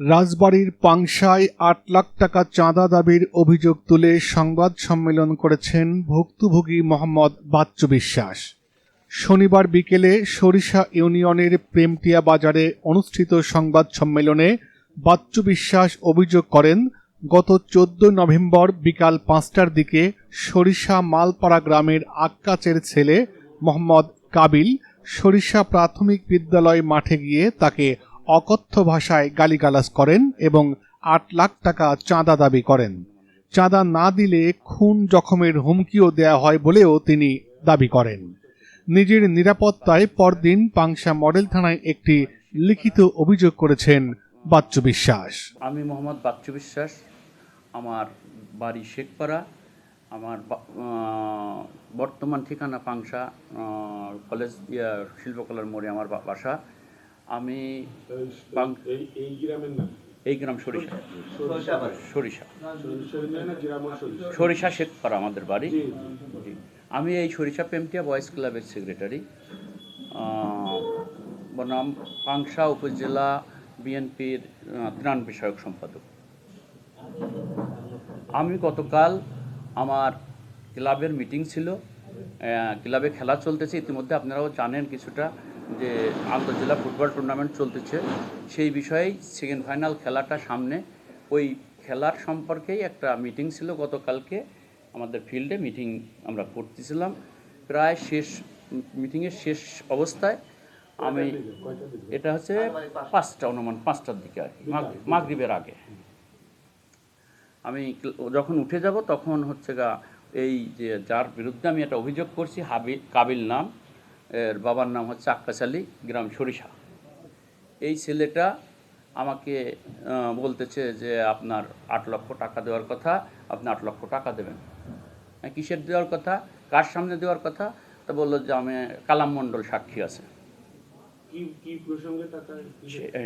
রাজবাড়ীর পাংশায় আট লাখ টাকা চাঁদা দাবির অভিযোগ তুলে সংবাদ সম্মেলন করেছেন ভুক্তভোগী মোহাম্মদ বাচ্চু বিশ্বাস। শনিবার বিকেলে সরিষা ইউনিয়নের প্রেমটিয়া বাজারে অনুষ্ঠিত সংবাদ সম্মেলনে বাচ্চু বিশ্বাস অভিযোগ করেন, গত চোদ্দ নভেম্বর বিকাল পাঁচটার দিকে সরিষা মালপাড়া গ্রামের আক্কাচের ছেলে মোহাম্মদ কাবিল সরিষা প্রাথমিক বিদ্যালয় মাঠে গিয়ে তাকে অকথ্য ভাষায় গালিগালাজ করেন এবং আট লাখ টাকা চাঁদা দাবি করেন। চাঁদা না দিলে খুন জখমের হুমকিও দেয়া হয় বলেও তিনি দাবি করেন। নিজের নিরাপত্তায় পরদিন পাংশা মডেল থানায় একটি লিখিত অভিযোগ করেছেন বাচ্চু বিশ্বাস। আমি মোহাম্মদ বাচ্চু বিশ্বাস। আমার বাড়ি শেখপাড়া। আমার বর্তমান ঠিকানা পাংশা কলেজ শিল্পকলার মোড়ে আমার বাসা। আমি এই গ্রামের নাম? এই গ্রাম সরিষা। সরিষা সরিষা শেখপাড়া আমাদের বাড়ি। আমি এই সরিষা পেমটিয়া বয়েজ ক্লাবের সেক্রেটারি বনাম পাংশা উপজেলা বিএনপির ত্রাণ বিষয়ক সম্পাদক। আমি গতকাল আমার ক্লাবের মিটিং ছিল। ক্লাবে খেলা চলতেছে। ইতিমধ্যে আপনারাও জানেন কিছুটা। যে আন্তর্জেলা ফুটবল টুর্নামেন্ট চলতেছে, সেই বিষয়েই সেকেন্ড ফাইনাল খেলাটা সামনে। ওই খেলার সম্পর্কেই একটা মিটিং ছিল গতকালকে। আমাদের ফিল্ডে মিটিং আমরা করতেছিলাম। প্রায় শেষ মিটিংয়ের শেষ অবস্থায় আমি এটা হচ্ছে পাঁচটা অনুমান, পাঁচটার দিকে আর কি, মাগ- মাগরিবের আগে। আমি যখন উঠে যাব তখন হচ্ছে গা, এই যে যার বিরুদ্ধে আমি একটা অভিযোগ করছি হাবি কাবিল নাম এর বাবার নাম হচ্ছে আক্কাস আলী গ্রাম সরিষা। এই ছেলেটা আমাকে বলতেছে যে আপনার আট লক্ষ টাকা দেওয়ার কথা আপনি আট লক্ষ টাকা দেবেন। হ্যাঁ, কিসের দেওয়ার কথা? কার সামনে দেওয়ার কথা? তা বলল যে আমি কালাম মণ্ডল সাক্ষী আছে।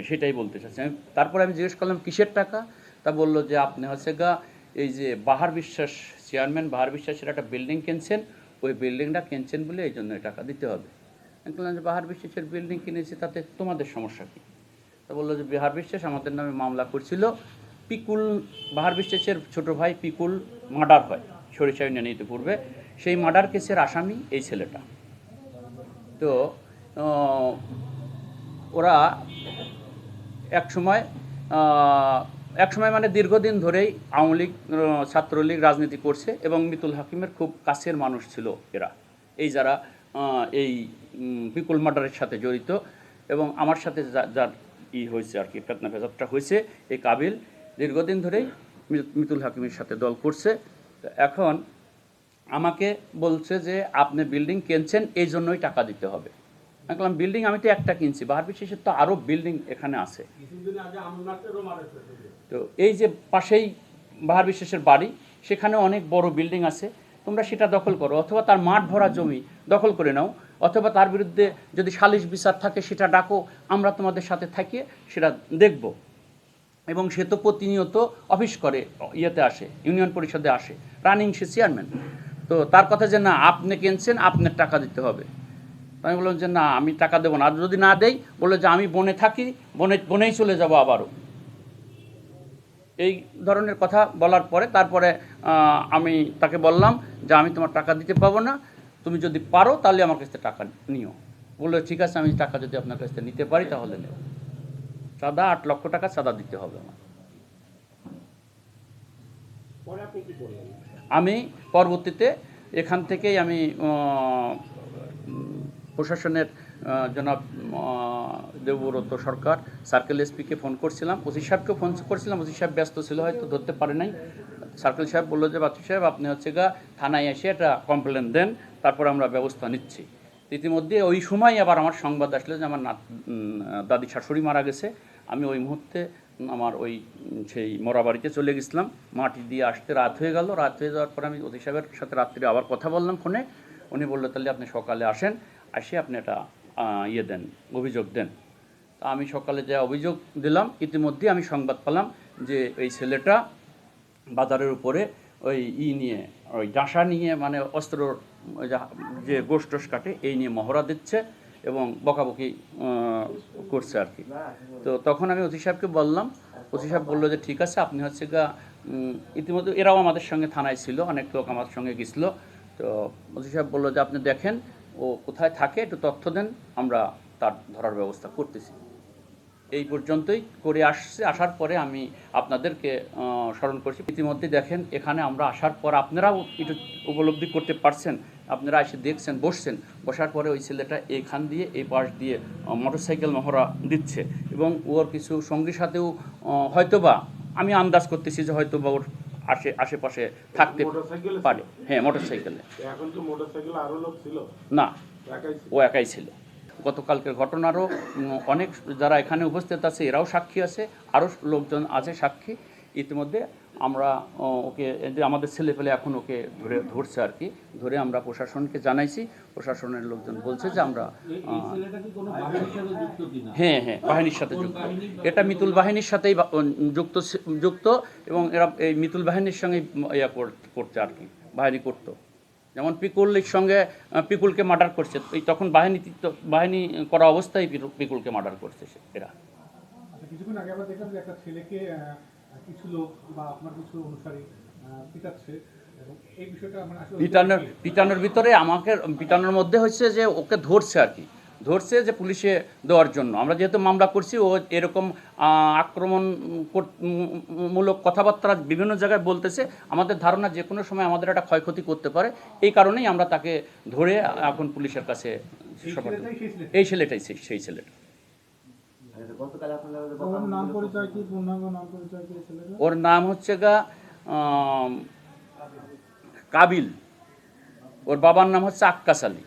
সেটাই বলতে চাচ্ছি। আমি তারপরে আমি জিজ্ঞেস করলাম কিসের টাকা? তা বলল যে আপনি হচ্ছে গা এই যে বাহার বিশ্বাস চেয়ারম্যান বাহার বিশ্বাসের একটা বিল্ডিং কিনছেন ওই বিল্ডিংটা কিনছেন বলে এই জন্য টাকা দিতে হবে। আমি বললাম যে বাহার বিশ্বাসের বিল্ডিং কিনেছি, তাতে তোমাদের সমস্যা কী? তা বলল যে বিহার বিশ্বাস আমাদের নামে মামলা করছিল। পিকুল, বাহার বিশ্বাসের ছোট ভাই পিকুল মার্ডার হয়, সরিষা ইউনিয়নে ইতিপূর্বে সেই মার্ডার কেসের আসামি এই ছেলেটা। তো ওরা এক সময় এক সময় মানে দীর্ঘদিন ধরেই আওয়ামী লীগ ছাত্রলীগ রাজনীতি করছে এবং মিতুল হাকিমের খুব কাছের মানুষ ছিল এরা। এই যারা এই পিপুল মার্ডারের সাথে জড়িত এবং আমার সাথে যা- যার ই হয়েছে আর কি ফেতনা ফেসাদটা হয়েছে এই কাবিল দীর্ঘদিন ধরেই মিতুল হাকিমের সাথে দল করছে। এখন আমাকে বলছে যে আপনি বিল্ডিং কিনছেন এই জন্যই টাকা দিতে হবে। আমি বিল্ডিং আমি তো একটা কিনছি বাহার বিশেষের তো আরও বিল্ডিং এখানে আছে। তো এই যে পাশেই বাহার বিশেষের বাড়ি সেখানে অনেক বড় বিল্ডিং আছে। তোমরা সেটা দখল করো, অথবা তার মাঠ ভরা জমি দখল করে নাও, অথবা তার বিরুদ্ধে যদি সালিশ বিচার থাকে সেটা ডাকো, আমরা তোমাদের সাথে থাকিয়ে সেটা দেখব। এবং সে তো প্রতিনিয়ত অফিস করে, ইয়েতে আসে, ইউনিয়ন পরিষদে আসে, রানিং সে চেয়ারম্যান। তো তার কথা যে না, আপনি কিনছেন, আপনার টাকা দিতে হবে। আমি বললাম যে না, আমি টাকা দেবো না। যদি না দেই, বলল যে আমি বনে থাকি, বনে, বনেই চলে যাব আবারও। এই ধরনের কথা বলার পরে তারপরে আমি তাকে বললাম যে আমি তোমার টাকা দিতে পাবো না তুমি যদি পারো তাহলে আমার কাছ থেকে টাকা নিও। বলল ঠিক আছে আমি টাকা যদি আপনার কাছ থেকে নিতে পারি তাহলে নেব। চাঁদা আট লক্ষ টাকা সাদা দিতে হবে আমার। আমি পরবর্তীতে এখান থেকেই আমি প্রশাসনের জনাব দেবব্রত সরকার। সার্কেল এসপিকে ফোন করছিলাম। ওসি সাহেবকে ফোন করছিলাম। ওসি সাহেব ব্যস্ত ছিল হয়তো ধরতে পারে নাই। সার্কেল সাহেব বলল যে বাচ্চু সাহেব আপনি হচ্ছে গা থানায় এসে একটা কমপ্লেন দেন তারপর আমরা ব্যবস্থা নিচ্ছি। ইতিমধ্যে ওই সময় আবার আমার সংবাদ আসলো যে আমার দাদি শাশুড়ি মারা গেছে। আমি ওই মুহূর্তে আমার ওই সেই মরা বাড়িতে চলে গেছিলাম। মাটি দিয়ে আসতে রাত হয়ে গেল। রাত হয়ে যাওয়ার পর আমি অতি সাহেবের সাথে রাত্রে আবার কথা বললাম ফোনে। উনি বলল তাহলে আপনি সকালে আসেন। আসে আপনি আহ, ইয়ে দেন, অভিযোগ দেন। তা আমি সকালে যে অভিযোগ দিলাম, ইতিমধ্যে আমি সংবাদ পেলাম যে এই ছেলেটা বাজারের উপরে ওই ই নিয়ে, ওই ডাঁসা নিয়ে মানে অস্ত্র যা- গোশ কাটে, এই নিয়ে মহড়া দিচ্ছে এবং বকাবকি করছে আর কি। তো তখন আমি অতি সাহেবকে বললাম অতি সাহেব বলল যে ঠিক আছে, আপনি হচ্ছে গা ইতিমধ্যে এরাও আমাদের সঙ্গে থানায় ছিল, অনেক লোক আমার সঙ্গে গেছিল। তো ওসি সাহেব বলল যে আপনি দেখেন ও কোথায় থাকে একটু তথ্য দেন, আমরা তার ধরার ব্যবস্থা করতেছি। এই পর্যন্তই করে আসছে, আসার পরে আমি আপনাদেরকে স্মরণ করছি। ইতিমধ্যে দেখেন, এখানে আমরা আসার পর আপনারাও একটু উপলব্ধি করতে পারছেন, আপনারা এসে দেখছেন, বসছেন। বসার পরে ওই ছেলেটা এখান দিয়ে, এই পাশ দিয়ে মোটরসাইকেল মহড়া দিচ্ছে। এবং ওর কিছু সঙ্গীর সাথেও হয়তোবা আমি আন্দাজ করতেছি যে হয়তোবা ওর আশে আশেপাশে থাকতে পারে। হ্যাঁ মোটরসাইকেলে। এখন তো মোটরসাইকেল আরও লোক ছিল। না ও একাই ছিল। গতকালকের ঘটনারও অনেক যারা এখানে উপস্থিত আছে এরাও সাক্ষী আছে আরও লোকজন আছে সাক্ষী। ইতিমধ্যে আমরা ওকে আমাদের ছেলে পেলে এখন ওকে ধরে, ধরছে আর কি। ধরে আমরা প্রশাসনকে জানাইছি। প্রশাসনের লোকজন বলছে যে আমরা হ্যাঁ হ্যাঁ বাহিনীর সাথে যুক্ত। এটা মিতুল বাহিনীর সাথেই যুক্ত যুক্ত এবং এরা, এই মিতুল বাহিনীর সঙ্গে ইয়া কর- করছে আর কি, বাহিনী করতো। যেমন পিকুলের সঙ্গে পিকুলকে মার্ডার করছে, এই তখন বাহিনী বাহিনী করা অবস্থায় পিকুলকে মার্ডার করছে এরা। আচ্ছা কিছুক্ষণ আগে আমরা দেখলাম যে একটা ছেলেকে কিছু লোক বা আপনার কিছু অনুসারী পিটাচ্ছে পিটানোর পিটানোর ভিতরে আমাকে পিটানোর মধ্যে হচ্ছে যে ওকে ধরছে আর কি। ধরছে যে পুলিশে দেওয়ার জন্য। আমরা যেহেতু মামলা করছি ও এরকম আক্রমণ কর- মূলক কথাবার্তা বিভিন্ন জায়গায় বলতেছে। আমাদের ধারণা যে কোনো সময় আমাদের একটা ক্ষয়ক্ষতি করতে পারে। এই কারণেই আমরা তাকে ধরে এখন পুলিশের কাছে এই ছেলেটাই এই ছেলেটাই সেই- সেই ছেলেটা। ওর নাম পরিচয় কি পূর্ণাঙ্গ নাম পরিচয় কি এই ছেলেটার? ওর নাম হচ্ছে গা কাবিল। ওর বাবার নাম হচ্ছে আক্কাস আলী।